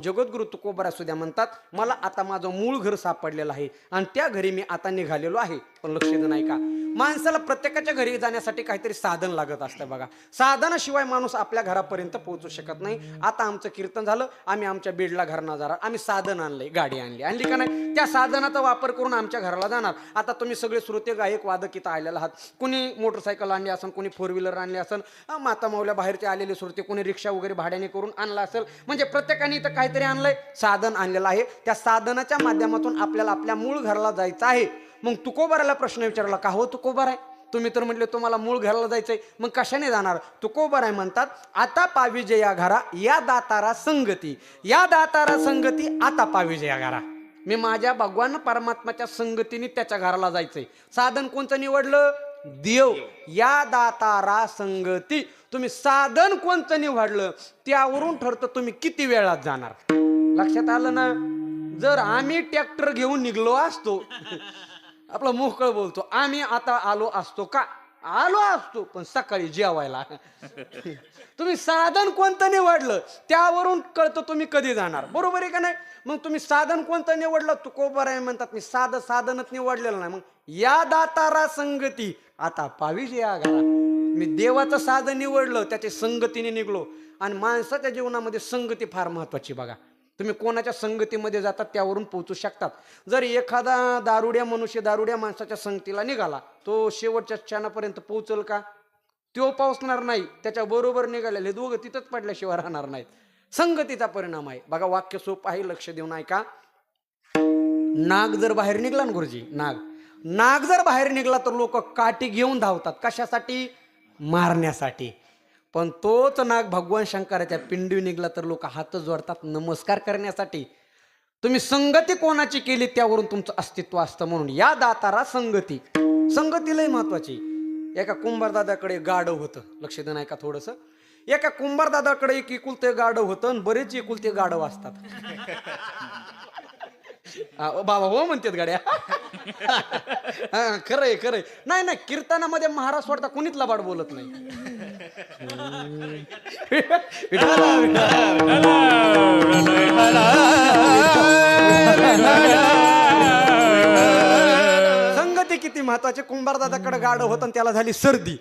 जगद्गुरु तुकोबरा द्या म्हणतात मला आता माझं मूळ घर सापडलेलं आहे आणि त्या घरी मी आता निघालेलो आहे. पण लक्ष देणं नाही का? माणसाला प्रत्येकाच्या घरी जाण्यासाठी काहीतरी साधन लागत असतं बघा. साधनाशिवाय माणूस आपल्या घरापर्यंत पोहोचू शकत नाही. आता आमचं कीर्तन झालं आम्ही आमच्या बीडला घरना जाणार. आम्ही साधन आणलंय गाडी आणली. आणली का नाही? त्या साधनाचा वापर करून आमच्या घराला जाणार. आता तुम्ही सगळे श्रोते गायक वादक इथं आलेला आहात. कुणी मोटरसायकल आणली असेल कुणी फोर व्हीलर आणली असेल माता माऊल्या बाहेरचे आलेले श्रोते कुणी रिक्षा वगैरे भाड्याने करून आणला असेल. म्हणजे प्रत्येकाने इथं काहीतरी आणलंय साधन आणलेलं आहे. त्या साधनाच्या माध्यमातून आपल्याला आपल्या मूळ घराला जायचं आहे. मग तुकोबाराला प्रश्न विचारला का हो तुकोबार आहे? तुम्ही तर म्हटले तुम्हाला मूळ घराला जायचंय. मग कशाने जाणार? तुकोबर आहे म्हणतात आता पाविजया घरा या दातारा संगती या दातारा संगती आता पाविजया घरा. मी माझ्या भगवान परमात्माच्या संगतीने त्याच्या घराला जायचंय. साधन कोणतं निवडलं? देव या दातारा संगती तुम्ही साधन कोणतं निवडलं त्यावरून ठरतं तुम्ही किती वेळात जाणार. लक्षात आलं ना? जर आम्ही ट्रॅक्टर घेऊन निघलो असतो आपला मोकळ बोलतो आम्ही आता आलो असतो का? आलो असतो पण सकाळी जेवायला. तुम्ही साधन कोणतं निवडलं त्यावरून कळतं तुम्ही कधी जाणार. बरोबर आहे का नाही? मग तुम्ही साधन कोणतं निवडलं? तुकोबर आहे म्हणतात मी साधं साधनच निवडलेलं नाही. मग या दातारा संगती आता पाविजे या मी देवाचं साधन निवडलं त्याच्या संगतीने निघलो. आणि माणसाच्या जीवनामध्ये संगती फार महत्वाची बघा. तुम्ही कोणाच्या संगतीमध्ये जातात त्यावरून पोहोचू शकतात. जर एखादा दारुड्या मनुष्य दारुड्या माणसाच्या संगतीला निघाला तो शेवटच्या क्षणापर्यंत पोहोचल का? तो पावसणार नाही. त्याच्या बरोबर निघालेले दोघं तिथंच पडल्याशिवाय राहणार नाहीत. संगतीचा परिणाम आहे. बघा वाक्य सोप आहे लक्ष देऊन ऐका. नाग जर बाहेर निघला ना गुरुजी नाग. नाग जर बाहेर निघला तर लोक काठी घेऊन धावतात कशासाठी? मारण्यासाठी. पण तोच नाग भगवान शंकराच्या पिंडी निघला तर लोक हात जोडतात नमस्कार करण्यासाठी. तुम्ही संगती कोणाची केली त्यावरून तुमचं अस्तित्व असतं म्हणून? या दातारा संगती. संगती लय महत्वाची. एका कुंभारदादाकडे गाढव होतं. लक्ष देणं ऐका थोडंसं? एका कुंभारदादाकडे एक एकुलते गाढव होतं आणि बरेच एकुलते गाढव असतात. हा, ओ बाबा हो म्हणतात गाड्या. हा, खरंय खरंय. नाही नाही कीर्तनामध्ये महाराज सोडता कुणीच लबाड बोलत नाही. संगती किती महत्त्वाचे. कुंभारदादाकडे गाडव होतं आणि त्याला झाली सर्दी.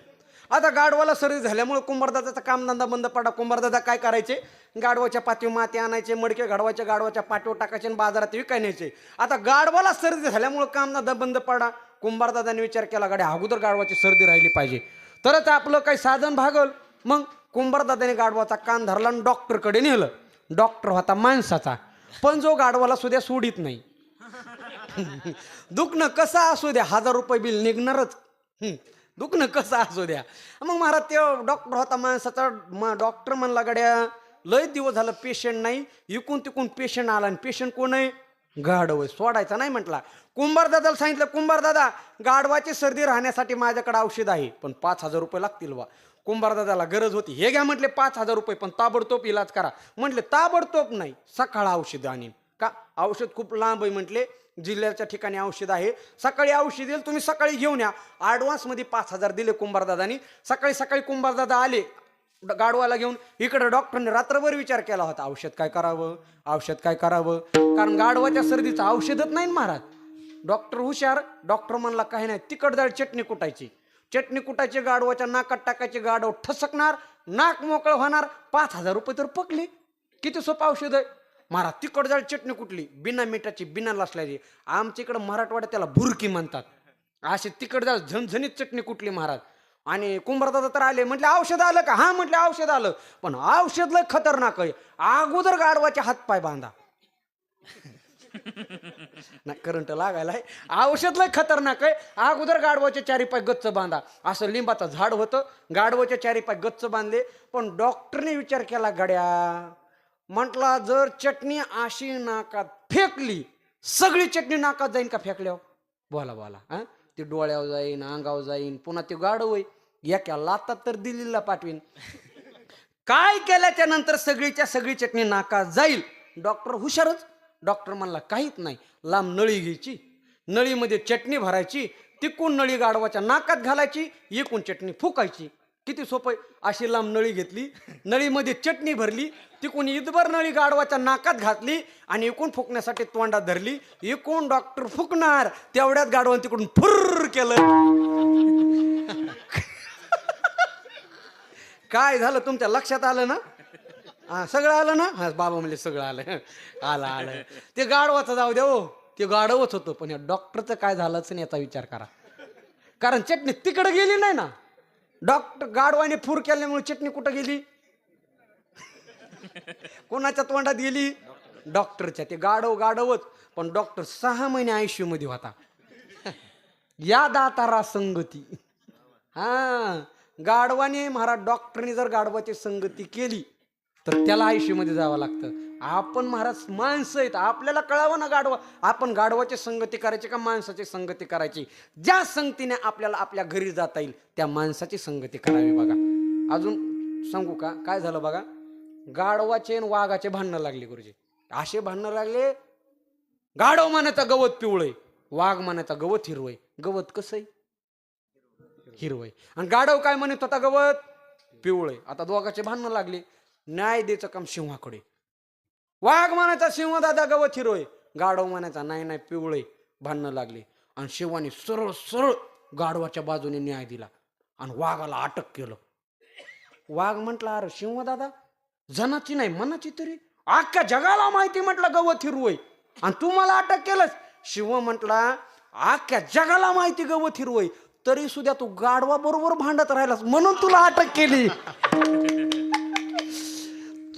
आता गाडवाला सर्दी झाल्यामुळे कुंभारदादाचा कामधंदा बंद पडा कुंभारदादा काय करायचे? गाडवाच्या पाठीवर माती आणायचे मडके गाडवाच्या गाडवाच्या पाठीवर टाकायचे आणि बाजारात विकाय न्यायचे आता गाडवाला सर्दी झाल्यामुळे कामधंदा बंद पडा कुंभारदादाने विचार केला गाड्या अगोदर गाडवाची सर्दी राहिली पाहिजे. तरच आपलं काही साधन भागल. मग कुंभारदादाने गाडवाचा कान धरला आणि डॉक्टरकडे नेलं. डॉक्टर होता माणसाचा. पण जो गाडवाला सुद्धा सोडित नाही. दुखणं कसं असू द्या हजार रुपये बिल निघणारच. दुखणं कसं असू द्या. मग महाराज ते डॉक्टर होता माणसाचा म डॉक्टर म्हणला गड्या लय दिवस झालं पेशंट नाही इकून तिकून पेशंट आला आणि पेशंट कोण आहे? गाढव सोडायचा नाही म्हटला. कुंभारदादाला सांगितलं कुंभारदादा गाढवाची सर्दी राहण्यासाठी माझ्याकडे औषध आहे पण पाच हजार रुपये लागतील वा कुंभारदादाला गरज होती. हे घ्या म्हटले पाच हजार रुपये पण ताबडतोब इलाज करा. म्हटले ताबडतोब नाही सकाळ औषध आणीन. का? औषध खूप लांब आहे म्हटले. जिल्ह्याच्या ठिकाणी औषध आहे. सकाळी औषध येईल तुम्ही सकाळी घेऊन या. ॲडव्हान्समध्ये पाच हजार दिले कुंभारदादानी सकाळी सकाळी कुंभारदादा आले गाडवाला घेऊन इकडे डॉक्टरने रात्रभर विचार केला होता औषध काय करावं औषध काय करावं? कारण गाडवाच्या सर्दीचं औषधच नाही महाराज. डॉक्टर हुशार डॉक्टर म्हणला काही नाही तिखट डाळ चटणी कुटायची. चटणी कुटायची गाडवाच्या नाकात टाकायची गाडव ठसकणार नाक मोकळं होणार पाच हजार रुपये तर पकले. किती सोपं औषध आहे. मारा तिकड डाळ चटणी कुठली? बिना मिठाची बिना लसल्याची आमच्या इकडं मराठवाड्यात त्याला भुरकी म्हणतात. अशी तिकड डाळ झणझणीत चटणी कुठली महाराज? आणि कुंभारदादा तर आले म्हटले औषध आलं का? हा म्हटले औषध आलं. पण औषध लय खतरनाक आहे. अगोदर गाडवाचे हातपाय बांधा. नाही करंट लागायला आहे औषध लय खतरनाक आहे. अगोदर गाडवाचे चारी पाय गच्च बांधा. असं लिंबाचं झाड होतं. गाडवाचे चारी पाय गच्च बांधले. पण डॉक्टरने विचार केला गड्या म्हटला जर चटणी अशी नाकात फेकली सगळी चटणी नाकात जाईन का फेकल्यावर? बोला बोला हा? ती डोळ्यावर जाईन अंगावर जाईन पुन्हा ते गाड होई एका लातात तर दिल्लीला पाठवीन. काय केल्याच्यानंतर सगळीच्या सगळी चटणी नाकात जाईल? डॉक्टर हुशारच. डॉक्टर म्हणला काहीच नाही. लांब नळी घ्यायची. नळीमध्ये चटणी भरायची. तिकून नळी गाडवाच्या नाकात घालायची. एकूण चटणी फुकायची. किती सोपं आहे? अशी लांब नळी घेतली नळीमध्ये चटणी भरली तिकून इदभर नळी गाडवाच्या नाकात घातली आणि एकूण फुकण्यासाठी तोंडात धरली. एकूण डॉक्टर फुकणार तेवढ्यात गाडवान तिकडून फुर्र केलं. काय झालं तुमच्या लक्षात आलं ना? हा सगळं आलं ना? हा बाबा म्हणजे सगळं आलं. आलं आलं. ते गाडवाचं जाऊ दे हो. ते गाडवच होतं पण या डॉक्टरचं काय झालंच नाही याचा विचार करा. कारण चटणी तिकडं गेली नाही ना? डॉक्टर गाडवाने फूर केल्यामुळे चटणी कुठं गेली? कोणाच्या तोंडात गेली? डॉक्टरच्या. ते गाडव गाडवच पण डॉक्टर सहा महिने आयुष्यमध्ये होता. या दातारा संगती. हा गाडवाने महाराज डॉक्टरने जर गाडवाची संगती केली तर त्याला आयुष्यामध्ये जावं लागतं. आपण महाराज माणसं आहेत आपल्याला कळावं ना गाडवा आपण गाडवाची संगती करायची का माणसाची संगती करायची? ज्या संगतीने आपल्याला आपल्या घरी जाता येईल त्या माणसाची संगती करावी बघा. अजून सांगू का? काय झालं बघा? गाडवाचे आणि वाघाचे भांडणं लागले गुरुजी. असे भांडणं लागले गाडव मानाचा गवत पिवळय वाघ मानाचा गवत हिरवय गवत कसं आहे? हिरवय आणि गाढव काय म्हणत होता गवत? पिवळय आता दोघाचे भांडणं लागले. न्याय द्यायचं काम सिंहाकडे. वाघ म्हणायचा सिंह दादा गवत हिरोय गाढव म्हणायचा नाही नाही पिवळे. भांडणं लागले. आणि शिवाने सरळ सरळ गाढवाच्या बाजूने न्याय दिला आणि वाघाला अटक केलं. वाघ म्हटला अरे सिंह दादा जनाची नाही मनाची तरी. अख्ख्या जगाला माहिती म्हटलं गवत हिरवय आणि तू मला अटक केलंस. शिव म्हटला अख्ख्या जगाला माहिती गवत हिरवय तरी सुद्धा तू गाढवा बरोबर भांडत राहिलास म्हणून तुला अटक केली.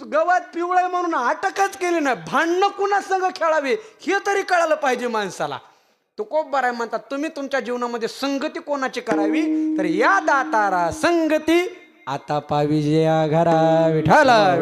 गवत पिवळं म्हणून अटकच केली नाही. भांडणं कुणा संघ खेळावे? हे तरी कळालं पाहिजे माणसाला. तो कोप बराय म्हणतात तुम्ही तुमच्या जीवनामध्ये संगती कोणाची करावी? तर या दातारा संगती आता पाविजे घरा विठाला